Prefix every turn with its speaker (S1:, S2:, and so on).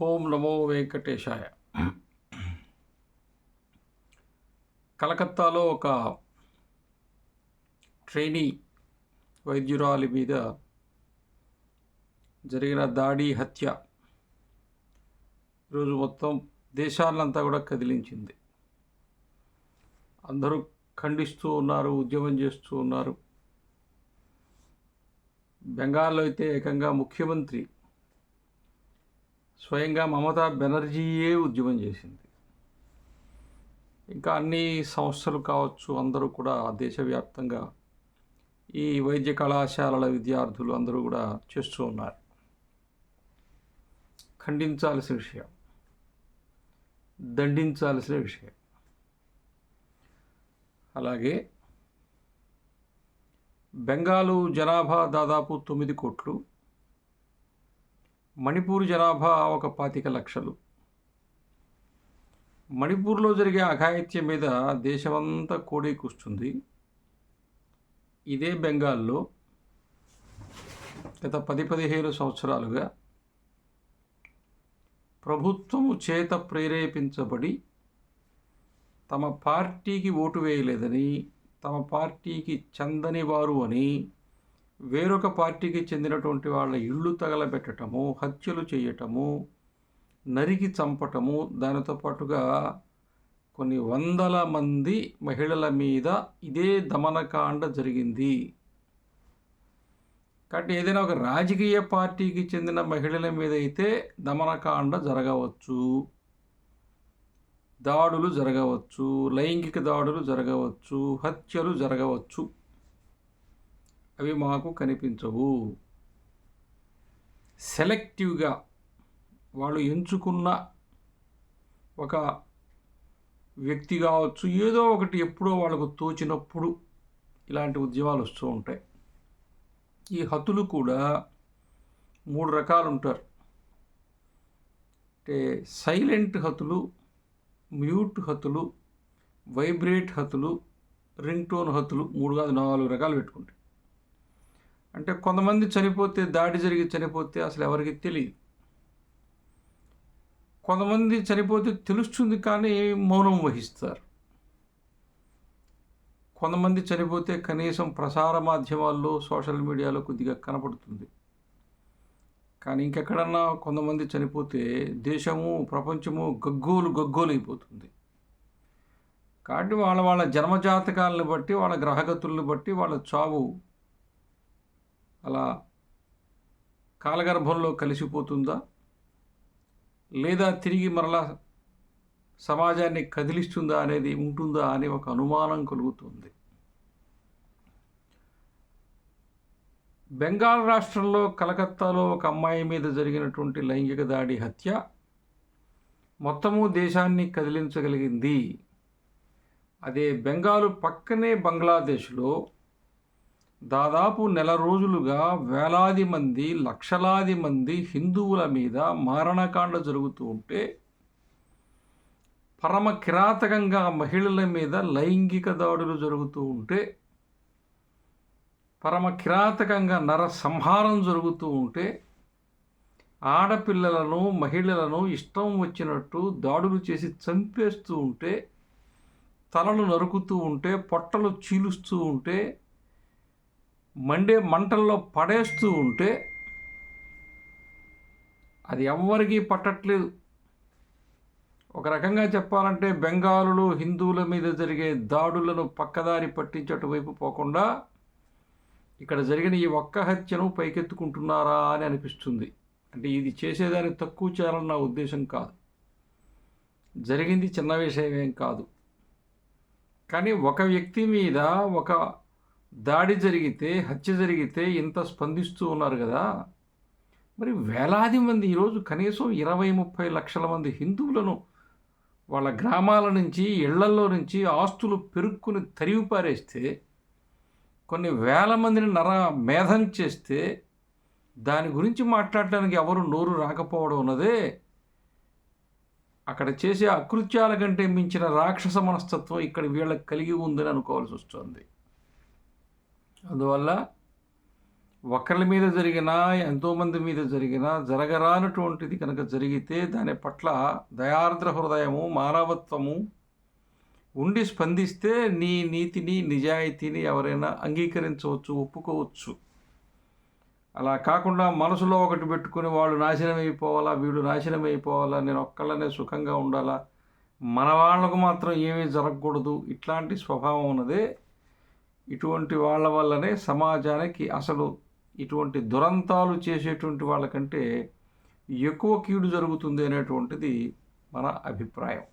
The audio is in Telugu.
S1: ఓం నమో వెంకటేశాయ. కలకత్తాలో ఒక ట్రైనీ వైద్యురాలి మీద జరిగిన దాడి హత్య. ఈరోజు మొత్తం దేశాలంతా కూడా కదిలించింది. అందరూ ఖండిస్తూ ఉన్నారు ఉద్యమం చేస్తూ ఉన్నారు. బెంగాల్లో అయితే ఏకంగా ముఖ్యమంత్రి స్వయంగా మమతా బెనర్జీయే ఉద్యమం చేసింది. ఇంకా అన్ని సంస్థలు కావచ్చు అందరూ కూడా దేశవ్యాప్తంగా ఈ వైద్య కళాశాలల విద్యార్థులు అందరూ కూడా చేస్తూ ఉన్నారు. ఖండించాల్సిన విషయం. దండించాల్సిన విషయం. అలాగే బెంగాలు జనాభా దాదాపు తొమ్మిది కోట్లు మణిపూర్ జనాభా ఒక పాతిక లక్షలు. మణిపూర్లో జరిగే అఘాయిత్యం మీద దేశమంతా కోడి కూస్తుంది. ఇదే బెంగాల్లో గత పది పదిహేను సంవత్సరాలుగా ప్రభుత్వము చేత ప్రేరేపించబడి తమ పార్టీకి ఓటు వేయలేదని తమ పార్టీకి చెందని వారు అని వేరొక పార్టీకి చెందినటువంటి వాళ్ళ ఇళ్ళు తగలబెట్టటము హత్యలు చేయటము నరికి చంపటము దానితో పాటుగా కొన్ని వందల మంది మహిళల మీద ఇదే దమనకాండ జరిగింది. కాబట్టి ఏదైనా ఒక రాజకీయ పార్టీకి చెందిన మహిళల మీద అయితే దమనకాండ జరగవచ్చు. దాడులు జరగవచ్చు లైంగిక దాడులు జరగవచ్చు హత్యలు జరగవచ్చు. అవి మాకు కనిపించవు. సెలెక్టివ్గా వాళ్ళు ఎంచుకున్న ఒక వ్యక్తి కావచ్చు ఏదో ఒకటి ఎప్పుడో వాళ్ళకు తోచినప్పుడు ఇలాంటి ఉద్యమాలు వస్తూ ఉంటాయి. ఈ హతులు కూడా మూడు రకాలు ఉంటారు. అంటే సైలెంట్ హతులు మ్యూట్ హతులు వైబ్రేట్ హతులు రింగ్ టోన్ హతులు మూడు కాదు నాలుగు రకాలు పెట్టుకుంటాయి. అంటే కొంతమంది చనిపోతే దాడి జరిగి చనిపోతే అసలు ఎవరికి తెలియదు. కొంతమంది చనిపోతే తెలుస్తుంది కానీ మౌనం వహిస్తారు. కొంతమంది చనిపోతే కనీసం ప్రసార మాధ్యమాల్లో సోషల్ మీడియాలో కొద్దిగా కనపడుతుంది. కానీ ఇంకెక్కడన్నా కొంతమంది చనిపోతే దేశము ప్రపంచము గగ్గోలు గగ్గోలు అయిపోతుంది కాబట్టి వాళ్ళ వాళ్ళ జన్మజాతకాలను బట్టి వాళ్ళ గ్రహగతులను బట్టి వాళ్ళ చావు అలా కాలగర్భంలో కలిసిపోతుందా? లేదా తిరిగి మరలా సమాజాన్ని కదిలిస్తుందా అనేది ఉంటుందా అనే ఒక అనుమానం కలుగుతుంది. బెంగాల్ రాష్ట్రంలో కలకత్తాలో ఒక అమ్మాయి మీద జరిగినటువంటి లైంగిక దాడి హత్య మొత్తము దేశాన్ని కదిలించగలిగింది. అదే బెంగాలు పక్కనే బంగ్లాదేశ్లో దాదాపు నెల రోజులుగా వేలాది మంది లక్షలాది మంది హిందువుల మీద మారణకాండ జరుగుతూ ఉంటే పరమ కిరాతకంగా మహిళల మీద లైంగిక దాడులు జరుగుతూ ఉంటే పరమ కిరాతకంగా నర సంహారం జరుగుతూ ఉంటే ఆడపిల్లలను మహిళలను ఇష్టం వచ్చినట్టు దాడులు చేసి చంపేస్తూ ఉంటే తలలు నరుకుతూ ఉంటే పొట్టలు చీలుస్తూ ఉంటే మండే మంటల్లో పడేస్తూ ఉంటే అది ఎవ్వరికీ పట్టట్లేదు. ఒక రకంగా చెప్పాలంటే బెంగాలులు హిందువుల మీద జరిగే దాడులను పక్కదారి పట్టించటు వైపు పోకుండా ఇక్కడ జరిగిన ఈ ఒక్క హత్యను పైకెత్తుకుంటున్నారా అని అనిపిస్తుంది. అంటే ఇది చేసేదాన్ని తక్కువ చేయాలని నా ఉద్దేశం కాదు. జరిగింది చిన్న విషయం ఏం కాదు. కానీ ఒక వ్యక్తి మీద ఒక దాడి జరిగితే హత్య జరిగితే ఇంత స్పందిస్తూ ఉన్నారు కదా. మరి వేలాది మంది ఈరోజు కనీసం ఇరవై ముప్పై లక్షల మంది హిందువులను వాళ్ళ గ్రామాల నుంచి ఇళ్ళల్లో నుంచి ఆస్తులు పెరుక్కుని తరివిపారేస్తే కొన్ని వేల మందిని నర మేధం చేస్తే దాని గురించి మాట్లాడటానికి ఎవరు నోరు రాకపోవడం ఉన్నదే అక్కడ చేసే అకృత్యాల కంటే మించిన రాక్షస మనస్తత్వం ఇక్కడ వీళ్ళకి కలిగి ఉందని అనుకోవాల్సి వస్తుంది. అందువల్ల ఒకరి మీద జరిగినా ఎంతోమంది మీద జరిగినా జరగరానటువంటిది కనుక జరిగితే దాని పట్ల దయార్ద్ర హృదయము మానవత్వము ఉండి స్పందిస్తే నీ నీతిని నిజాయితీని ఎవరైనా అంగీకరించవచ్చు ఒప్పుకోవచ్చు. అలా కాకుండా మనసులో ఒకటి పెట్టుకుని వాళ్ళు నాశనం అయిపోవాలా వీళ్ళు నాశనం అయిపోవాలా నేను ఒక్కళ్ళనే సుఖంగా ఉండాలా మన వాళ్ళకు మాత్రం ఏమీ జరగకూడదు ఇట్లాంటి స్వభావం ఉన్నదే ఇటువంటి వాళ్ళ వల్లనే సమాజానికి అసలు ఇటువంటి దురంతాలు చేసేటువంటి వాళ్ళకంటే ఎక్కువ కీడు జరుగుతుంది అనేటువంటిది మన అభిప్రాయం.